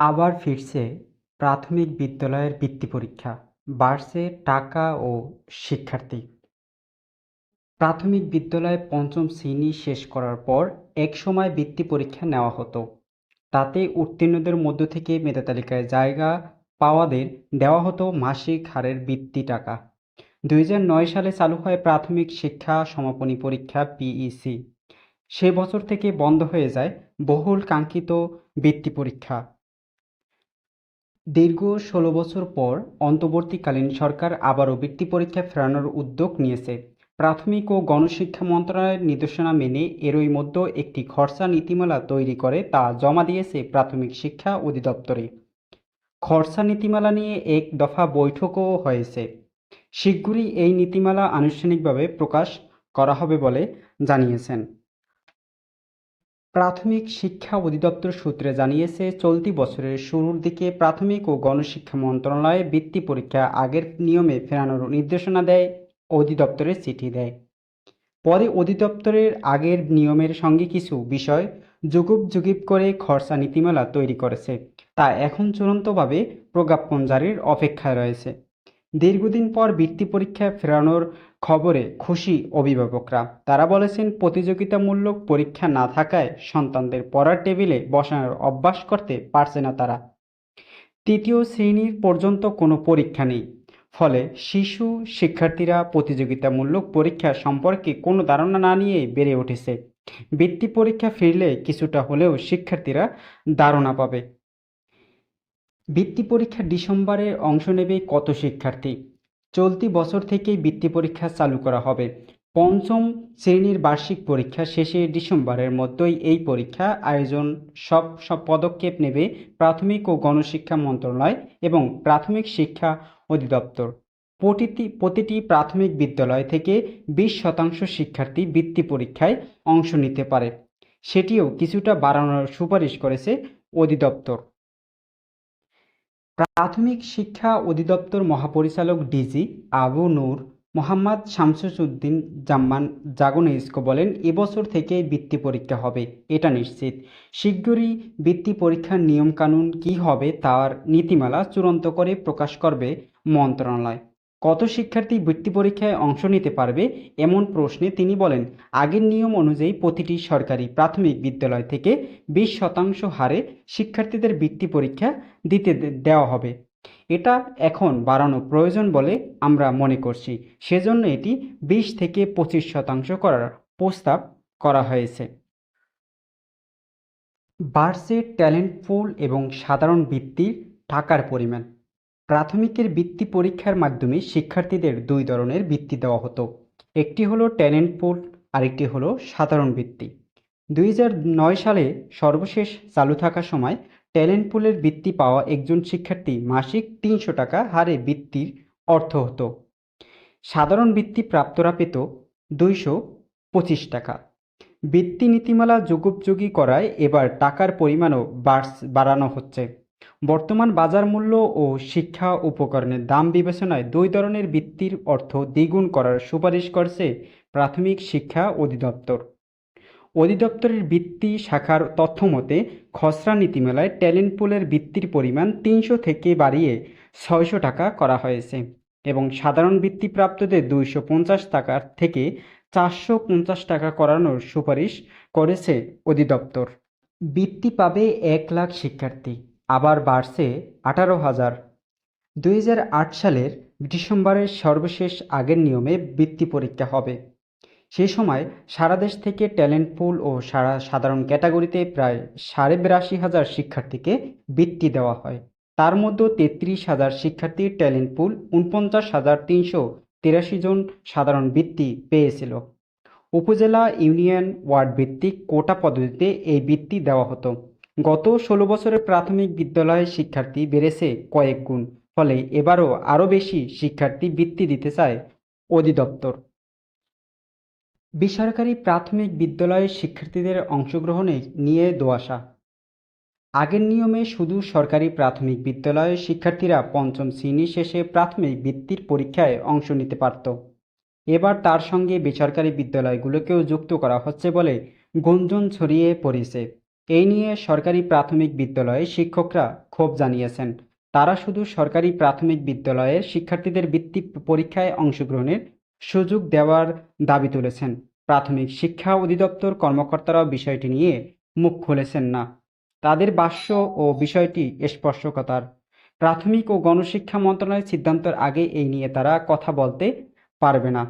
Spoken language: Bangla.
আবার ফিরছে প্রাথমিক বিদ্যালয়ের বৃত্তি পরীক্ষা, বাড়ছে টাকা ও শিক্ষার্থী। প্রাথমিক বিদ্যালয়ে পঞ্চম শ্রেণি শেষ করার পর একসময় বৃত্তি পরীক্ষা নেওয়া হতো। তাতে উত্তীর্ণদের মধ্য থেকে মেধা তালিকায় জায়গা পাওয়াদের দেওয়া হতো মাসিক হারের বৃত্তি টাকা। দুই সালে চালু হয় প্রাথমিক শিক্ষা সমাপনী পরীক্ষা পিইসি সে বছর থেকে বন্ধ হয়ে যায় বহুল কাঙ্ক্ষিত বৃত্তি পরীক্ষা। দীর্ঘ ষোলো বছর পর অন্তর্বর্তীকালীন সরকার আবারও বৃত্তি পরীক্ষা ফেরানোর উদ্যোগ নিয়েছে। প্রাথমিক ও গণশিক্ষা মন্ত্রণালয়ের নির্দেশনা মেনে এরই মধ্যে একটি খরচা নীতিমালা তৈরি করে তা জমা দিয়েছে প্রাথমিক শিক্ষা অধিদপ্তরে। খরচা নীতিমালা নিয়ে এক দফা বৈঠকও হয়েছে। শিগগিরই এই নীতিমালা আনুষ্ঠানিকভাবে প্রকাশ করা হবে বলে জানিয়েছেন। প্রাথমিক শিক্ষা অধিদপ্তর সূত্রে জানিয়েছে, চলতি বছরের শুরুর দিকে প্রাথমিক ও গণশিক্ষা মন্ত্রণালয়ে বৃত্তি পরীক্ষা আগের নিয়মে ফেরানোর নির্দেশনা দেয় অধিদপ্তরের চিঠি দেয়। পরে অধিদপ্তরের আগের নিয়মের সঙ্গে কিছু বিষয় যুগুপ যুগিপ করে খরচা নীতিমালা তৈরি করেছে। তা এখন চূড়ান্তভাবে প্রজ্ঞাপন জারির অপেক্ষায় রয়েছে। দীর্ঘদিন পর বৃত্তি পরীক্ষা ফেরানোর খবরে খুশি অভিভাবকরা। তারা বলেছেন, প্রতিযোগিতামূলক পরীক্ষা না থাকায় সন্তানদের পড়ার টেবিলে বসানোর অভ্যাস করতে পারছে না তারা। তৃতীয় শ্রেণির পর্যন্ত কোনো পরীক্ষা নেই। ফলে শিশু শিক্ষার্থীরা প্রতিযোগিতামূলক পরীক্ষা সম্পর্কে কোনো ধারণা না নিয়ে বেড়ে উঠেছে। বৃত্তি পরীক্ষা ফিরলে কিছুটা হলেও শিক্ষার্থীরা ধারণা পাবে। বৃত্তি পরীক্ষা ডিসেম্বরে অংশ নেবে কত শিক্ষার্থী? চলতি বছর থেকেই বৃত্তি পরীক্ষা চালু করা হবে। পঞ্চম শ্রেণির বার্ষিক পরীক্ষা শেষে ডিসেম্বরের মধ্যেই এই পরীক্ষা আয়োজন। সব সব পদক্ষেপ নেবে প্রাথমিক ও গণশিক্ষা মন্ত্রণালয় এবং প্রাথমিক শিক্ষা অধিদপ্তর। প্রতিটি প্রতিটি প্রাথমিক বিদ্যালয় থেকে বিশ শতাংশ শিক্ষার্থী বৃত্তি পরীক্ষায় অংশ নিতে পারে। সেটিও কিছুটা বাড়ানোর সুপারিশ করেছে অধিদপ্তর। প্রাথমিক শিক্ষা অধিদপ্তর মহাপরিচালক ডিজি আবু নূর মোহাম্মদ শামসুদ্দিন জাম্মান জাগনেস্কো বলেন, এবছর থেকে বৃত্তি পরীক্ষা হবে, এটা নিশ্চিত। শীঘ্রই বৃত্তি পরীক্ষার নিয়মকানুন কী হবে তার নীতিমালা চূড়ান্ত করে প্রকাশ করবে মন্ত্রণালয়। কত শিক্ষার্থী বৃত্তি পরীক্ষায় অংশ নিতে পারবে এমন প্রশ্নে তিনি বলেন, আগের নিয়ম অনুযায়ী প্রতিটি সরকারি প্রাথমিক বিদ্যালয় থেকে বিশ শতাংশ হারে শিক্ষার্থীদের বৃত্তি পরীক্ষা দিতে দেওয়া হবে। এটা এখন বাড়ানো প্রয়োজন বলে আমরা মনে করছি। সেজন্য এটি বিশ থেকে পঁচিশ শতাংশ করার প্রস্তাব করা হয়েছে। বাড়ছে ট্যালেন্ট পুল এবং সাধারণ বৃত্তির টাকার পরিমাণ। প্রাথমিকের বৃত্তি পরীক্ষার মাধ্যমে শিক্ষার্থীদের দুই ধরনের বৃত্তি দেওয়া হতো। একটি হলো ট্যালেন্ট পুল, আরেকটি হলো সাধারণ বৃত্তি দুই সালে সর্বশেষ চালু থাকার সময় ট্যালেন্ট পুলের বৃত্তি পাওয়া একজন শিক্ষার্থী মাসিক তিনশো টাকা হারে বৃত্তির অর্থ হতো। সাধারণ বৃত্তি প্রাপ্তরা পেত দুইশো পঁচিশ টাকা। বৃত্তি নীতিমালা যুগোপযোগী করায় এবার টাকার পরিমাণও বাড়ানো হচ্ছে। বর্তমান বাজার মূল্য ও শিক্ষা উপকরণের দাম বিবেচনায় দুই ধরনের বৃত্তির অর্থ দ্বিগুণ করার সুপারিশ করছে প্রাথমিক শিক্ষা অধিদপ্তর। অধিদপ্তরের বৃত্তি শাখার তথ্যমতে খসড়া নীতিমেলায় ট্যালেন্ট পুলের বৃত্তির পরিমাণ তিনশো থেকে বাড়িয়ে ছয়শো টাকা করা হয়েছে এবং সাধারণ বৃত্তি প্রাপ্তদের দুইশো পঞ্চাশ টাকার থেকে চারশো পঞ্চাশ টাকা করানোর সুপারিশ করেছে অধিদপ্তর। বৃত্তি পাবে এক লাখ শিক্ষার্থী। আবার বাড়ছে আঠারো হাজার। দুই সালের ডিসেম্বরের সর্বশেষ আগের নিয়মে বৃত্তি পরীক্ষা হবে। সে সময় সারা দেশ থেকে ট্যালেন্ট পুল ও সারা সাধারণ ক্যাটাগরিতে প্রায় সাড়ে বিরাশি হাজার শিক্ষার্থীকে বৃত্তি দেওয়া হয়। তার মধ্যে তেত্রিশ হাজার শিক্ষার্থী ট্যালেন্ট পুল, উনপঞ্চাশ হাজার তিনশো তিরাশি জন সাধারণ বৃত্তি পেয়েছিল। উপজেলা ইউনিয়ন ওয়ার্ড ভিত্তিক কোটা পদ্ধতিতে এই বৃত্তি দেওয়া হতো। গত ষোলো বছরের প্রাথমিক বিদ্যালয়ের শিক্ষার্থী বেড়েছে কয়েক গুণ, ফলে এবারও আরও বেশি শিক্ষার্থী বৃত্তি দিতে চায় অধিদপ্তর। বেসরকারি প্রাথমিক বিদ্যালয়ের শিক্ষার্থীদের অংশগ্রহণে নিয়ে দোয়াশা। আগের নিয়মে শুধু সরকারি প্রাথমিক বিদ্যালয়ের শিক্ষার্থীরা পঞ্চম শ্রেণি শেষে প্রাথমিক বৃত্তির পরীক্ষায় অংশ নিতে পারত। এবার তার সঙ্গে বেসরকারি বিদ্যালয়গুলোকেও যুক্ত করা হচ্ছে বলে গুঞ্জন ছড়িয়ে পড়েছে। এই নিয়ে সরকারি প্রাথমিক বিদ্যালয়ে শিক্ষকরা ক্ষোভ জানিয়েছেন। তারা শুধু সরকারি প্রাথমিক বিদ্যালয়ের শিক্ষার্থীদের বৃত্তি পরীক্ষায় অংশগ্রহণের সুযোগ দেওয়ার দাবি তুলেছেন। প্রাথমিক শিক্ষা অধিদপ্তর কর্মকর্তারাও বিষয়টি নিয়ে মুখ খুলেছেন না। তাদের ভাষ্য ও বিষয়টি স্পর্শকতার। প্রাথমিক ও গণশিক্ষা মন্ত্রণালয়ের সিদ্ধান্তের আগে এই নিয়ে তারা কথা বলতে পারবে না।